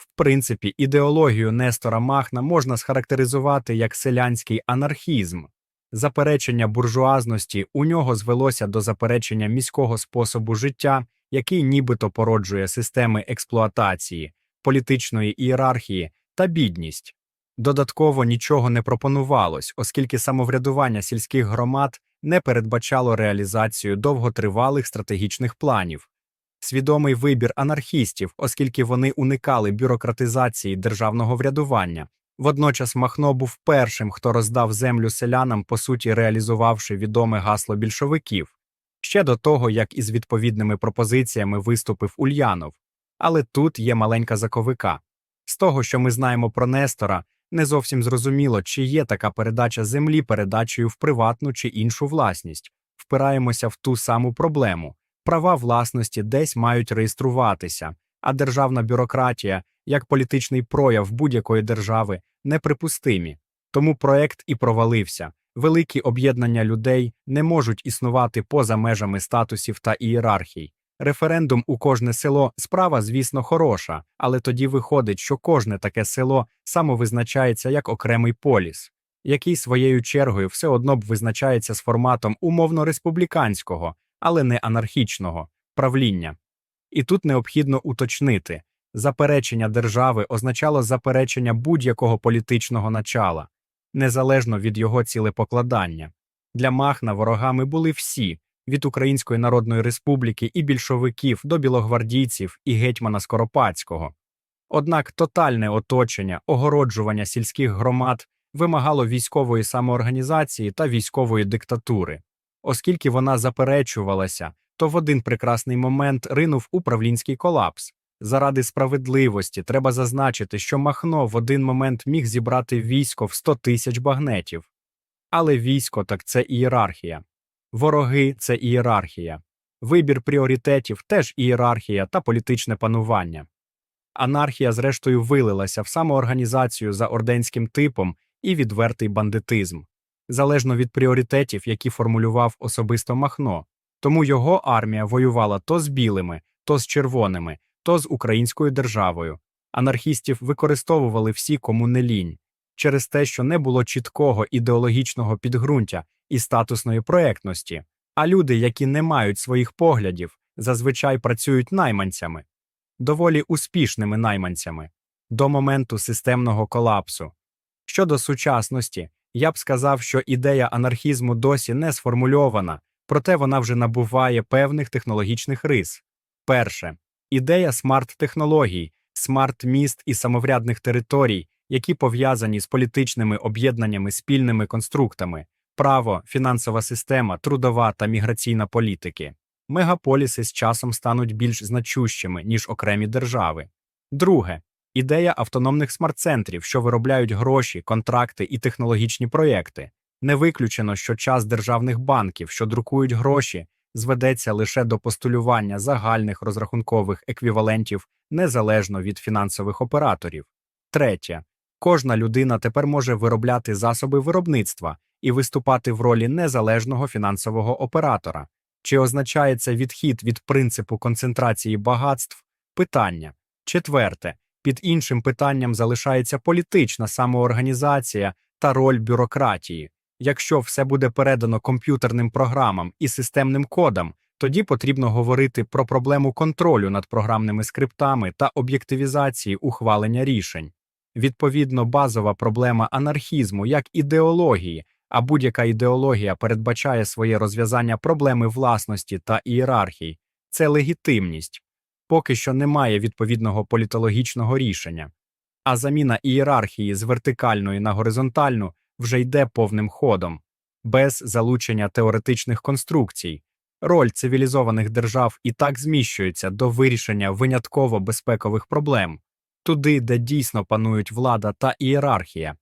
В принципі, ідеологію Нестора Махна можна схарактеризувати як селянський анархізм. Заперечення буржуазності у нього звелося до заперечення міського способу життя, який нібито породжує системи експлуатації, політичної ієрархії та бідність. Додатково нічого не пропонувалось, оскільки самоврядування сільських громад не передбачало реалізацію довготривалих стратегічних планів. Свідомий вибір анархістів, оскільки вони уникали бюрократизації державного врядування. Водночас Махно був першим, хто роздав землю селянам, по суті реалізувавши відоме гасло більшовиків, ще до того, як із відповідними пропозиціями виступив Ульянов. Але тут є маленька заковика. З того, що ми знаємо про Нестора, не зовсім зрозуміло, чи є така передача землі передачею в приватну чи іншу власність. Впираємося в ту саму проблему. Права власності десь мають реєструватися, а державна бюрократія, як політичний прояв будь-якої держави, неприпустимі. Тому проект і провалився. Великі об'єднання людей не можуть існувати поза межами статусів та ієрархій. Референдум у кожне село справа, звісно, хороша, але тоді виходить, що кожне таке село самовизначається як окремий поліс, який своєю чергою все одно б визначається з форматом умовно республіканського, але не анархічного правління. І тут необхідно уточнити заперечення держави означало заперечення будь-якого політичного начала, незалежно від його цілепокладання. Для Махна ворогами були всі від Української Народної Республіки і більшовиків до білогвардійців і гетьмана Скоропадського. Однак тотальне оточення, огороджування сільських громад вимагало військової самоорганізації та військової диктатури. Оскільки вона заперечувалася, то в один прекрасний момент ринув управлінський колапс. Заради справедливості треба зазначити, що Махно в один момент міг зібрати військо в 100 тисяч багнетів. Але військо так це ієрархія. Вороги це ієрархія. Вибір пріоритетів теж ієрархія та політичне панування. Анархія, зрештою, вилилася в самоорганізацію за орденським типом і відвертий бандитизм, залежно від пріоритетів, які формулював особисто Махно. Тому його армія воювала то з білими, то з червоними, то з українською державою. Анархістів використовували всі, кому не лінь, через те, що не було чіткого ідеологічного підґрунтя і статусної проектності, а люди, які не мають своїх поглядів, зазвичай працюють найманцями, доволі успішними найманцями, до моменту системного колапсу. Щодо сучасності, я б сказав, що ідея анархізму досі не сформульована, проте вона вже набуває певних технологічних рис. Перше ідея смарт-технологій, смарт-міст і самоврядних територій, які пов'язані з політичними об'єднаннями спільними конструктами, право, фінансова система, трудова та міграційна політики. Мегаполіси з часом стануть більш значущими, ніж окремі держави. Друге ідея автономних смарт-центрів, що виробляють гроші, контракти і технологічні проєкти. Не виключено, що час державних банків, що друкують гроші, зведеться лише до постулювання загальних розрахункових еквівалентів незалежно від фінансових операторів. Третє. Кожна людина тепер може виробляти засоби виробництва і виступати в ролі незалежного фінансового оператора. Чи означає це відхід від принципу концентрації багатств? Питання. Четверте. Під іншим питанням залишається політична самоорганізація та роль бюрократії. Якщо все буде передано комп'ютерним програмам і системним кодам, тоді потрібно говорити про проблему контролю над програмними скриптами та об'єктивізації ухвалення рішень. Відповідно, базова проблема анархізму як ідеології, а будь-яка ідеологія передбачає своє розв'язання проблеми власності та ієрархій це легітимність, поки що немає відповідного політологічного рішення. А заміна ієрархії з вертикальної на горизонтальну вже йде повним ходом, без залучення теоретичних конструкцій. Роль цивілізованих держав і так зміщується до вирішення винятково безпекових проблем, туди, де дійсно панують влада та ієрархія,